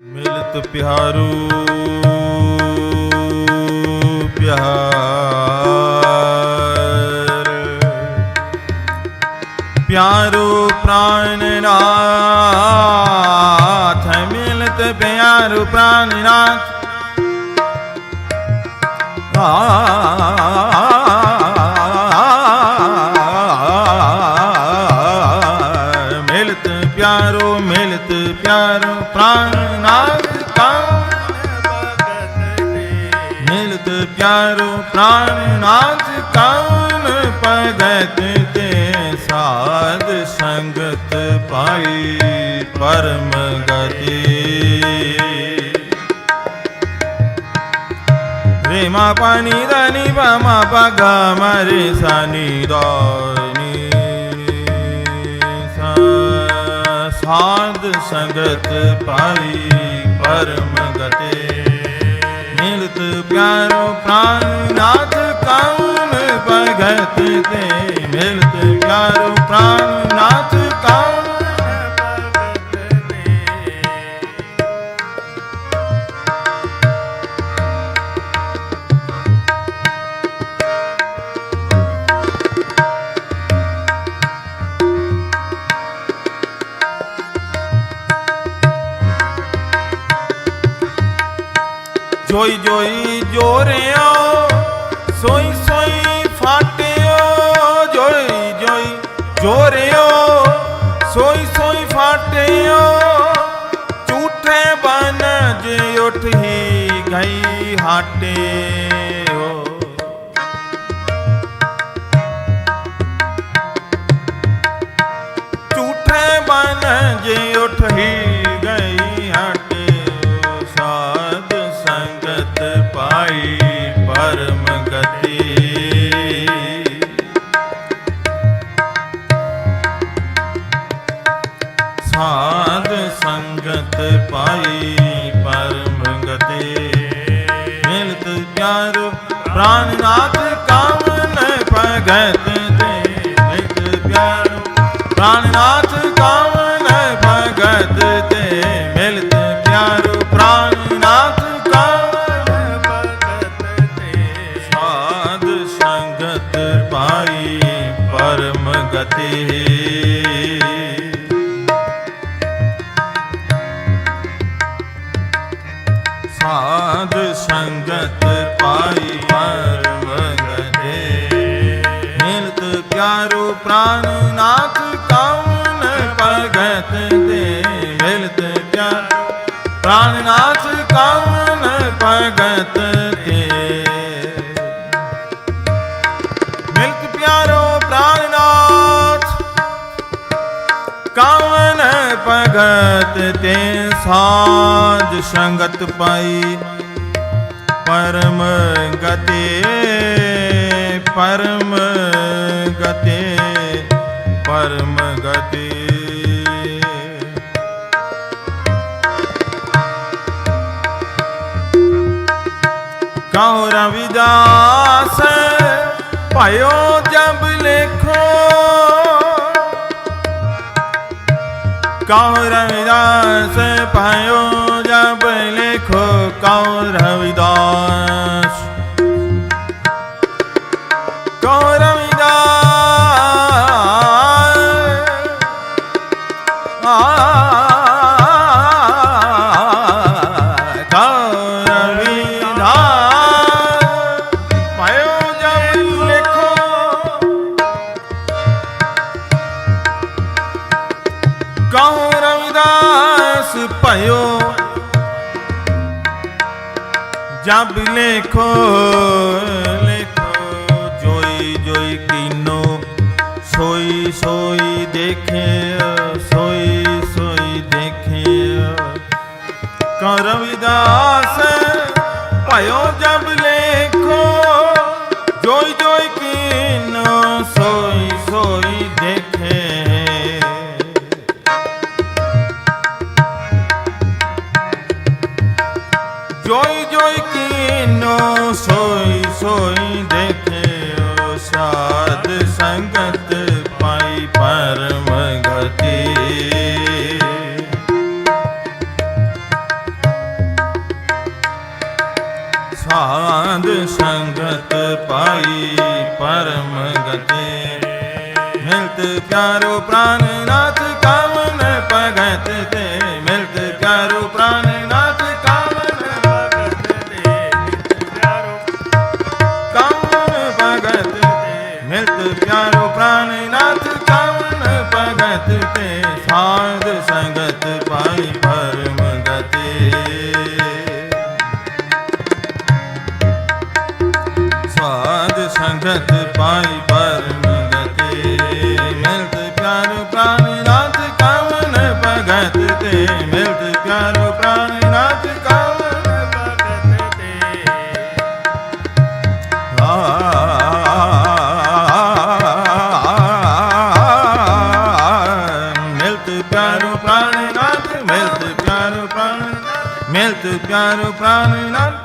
ਮਿਲਤ ਪਿਹਾਰੂ ਪਿਆਰ। ਪਿਆਰੋ ਪ੍ਰਾਨਨਾਥ ਮਿਲਤ ਪਿਆਰੋ ਪ੍ਰਾਨਨਾਥ ਆ ਮਿਲਤ ਪਿਆਰੋ ਪ੍ਰਾਨਨਾਥ ਕਾ ਮਿਲਤ ਪਿਆਰੋ ਪ੍ਰਾਨਨਾਥ ਕੌਣ ਭਗਤ ਤੇ ਸਾਧ ਸੰਗਤ ਪਾਈ ਪਰਮ ਗਤੀ। ਰੇ ਮਾ ਪਾਨੀ ਦਾ ਨੀ ਪਾ ਮਾ ਪਾ ਗਾ ਮਾ ਰੇ ਦਾ ਸਾਧ ਸੰਗਤ ਪਾਈ ਪਰਮ ਗਤੇ ਮਿਲਤ ਪਿਆਰੋ ਪ੍ਰਾਨਨਾਥ ਕੌਣ ਭਗਤ ਤੇ ਮਿਲਤ ਜੋਈ ਜੋਈ ਜੋਰਿਓ, ਸੋਈ ਸੋਈ ਫਾਟਿਓ, ਜੋਈ ਜੋਈ ਜੋਰਿਓ, ਸੋਈ ਸੋਈ ਫਾਟਿਓ, ਝੂਠੇ ਬਨ ਜੇ ਉਠ ਗਈ ਹਾਟਿਓ। ਝੂਠੇ ਬਨ ਜੇ ਉਠ ਮਿਲਤ ਪਿਆਰ ਪ੍ਰਾਨਨਾਥ ਕਾਮਨ ਭਗਤ ਤੇ ਮਿਲਤ ਪਿਆਰ ਪ੍ਰਾਨਨਾਥ ਕਾਮਨ ਭਗਤ ਤੇ ਮਿਲਤ ਪਿਆਰ ਪ੍ਰਾਨਨਾਥ ਕਾਮਨ ਭਗਤ ਤੇ। ਸਾਧ ਸੰਗਤ ਪਾਈ ਪਰਮ ਗਤੀ। ਸਾਧ ਸੰਗਤ ਪਾਈ ਪਰਮ ਗਤੇ ਮਿਲਤ ਪਿਆਰੋ ਪ੍ਰਾਨਨਾਥ ਕੌਣ ਭਗਤ ਦੇ। ਮਿਲਤ ਪਿਆਰ ਪ੍ਰਾਨਨਾਥ ਕੌਣ ਭਗਤ ਦੇ। ਮਿਲਤ ਪਿਆਰੋ ਪ੍ਰਾਨਨਾਥ ਕਵਨ ਭਗਤ ਤੇ ਸਾਜ ਸੰਗਤ ਪਾਈ। ਪਰਮ ਗਤੇ ਪਰਮ ਗਤੇ ਪਰਮ ਗਤੇ। ਕਹੋ ਰਵਿਦਾਸ, ਭਾਇਓ ਜਬ ਲੇਖੋ। ਕਹੋ ਰਵਿਦਾਸ ਭਾਇਓ ਜਬ ਲੇਖੋ ਕਹੋ ਰਵਿਦਾਸ ਕਹੋ ਰਵਿਦਾਸ ਭਇਓ। ਜਬ ਲੇਖੋ ਲੇਖੋ ਜੋਈ ਜੋਈ ਕੀਨੋ। ਸੋਈ ਸੋਈ ਦੇਖੇ ਸੋਈ ਸੋਈ ਦੇਖੇ ਕਹੋ ਰਵਿਦਾਸ ਭਇਓ ਜਬ ਲੇਖੋ জয় জয় কিন সোই সোই দেখে সাধ ਸੰਗਤ ਪਾਈ ਪਰਮ ਗਤੀ। ਸਾਧ ਸੰਗਤ ਪਾਈ ਪਰਮ ਗਤੀ। ਮਿਲਤ ਪਿਆਰੋ ਪ੍ਰਾਨ ਨਾਥ ਕਾਮਨ ਭਗਤ ਤੇ ਸਾਧ ਸੰਗਤ ਪਾਈ ਪਰਮ ਗਤੇ। ਮਿਲਤ ਪਿਆਰ ਪ੍ਰਾਨ ਨਾਥ ਕਾਮਨ ਭਗਤ ਤੇ। ਮਿਲਤ ਪਿਆਰ ਪ੍ਰਾਨ ਨਾਥ ਕਾਮਨ ਭਗਤ ਤੇ। ਮਿਲਤ ਪਿਆਰ ਪ੍ਰਾਨ ਨਾਥ, ਮਿਲਤ ਪਿਆਰ ਪ੍ਰਾਨ ਮਿਲਤ ਪਿਆਰ ਪ੍ਰਾਨ ਨਾਥ।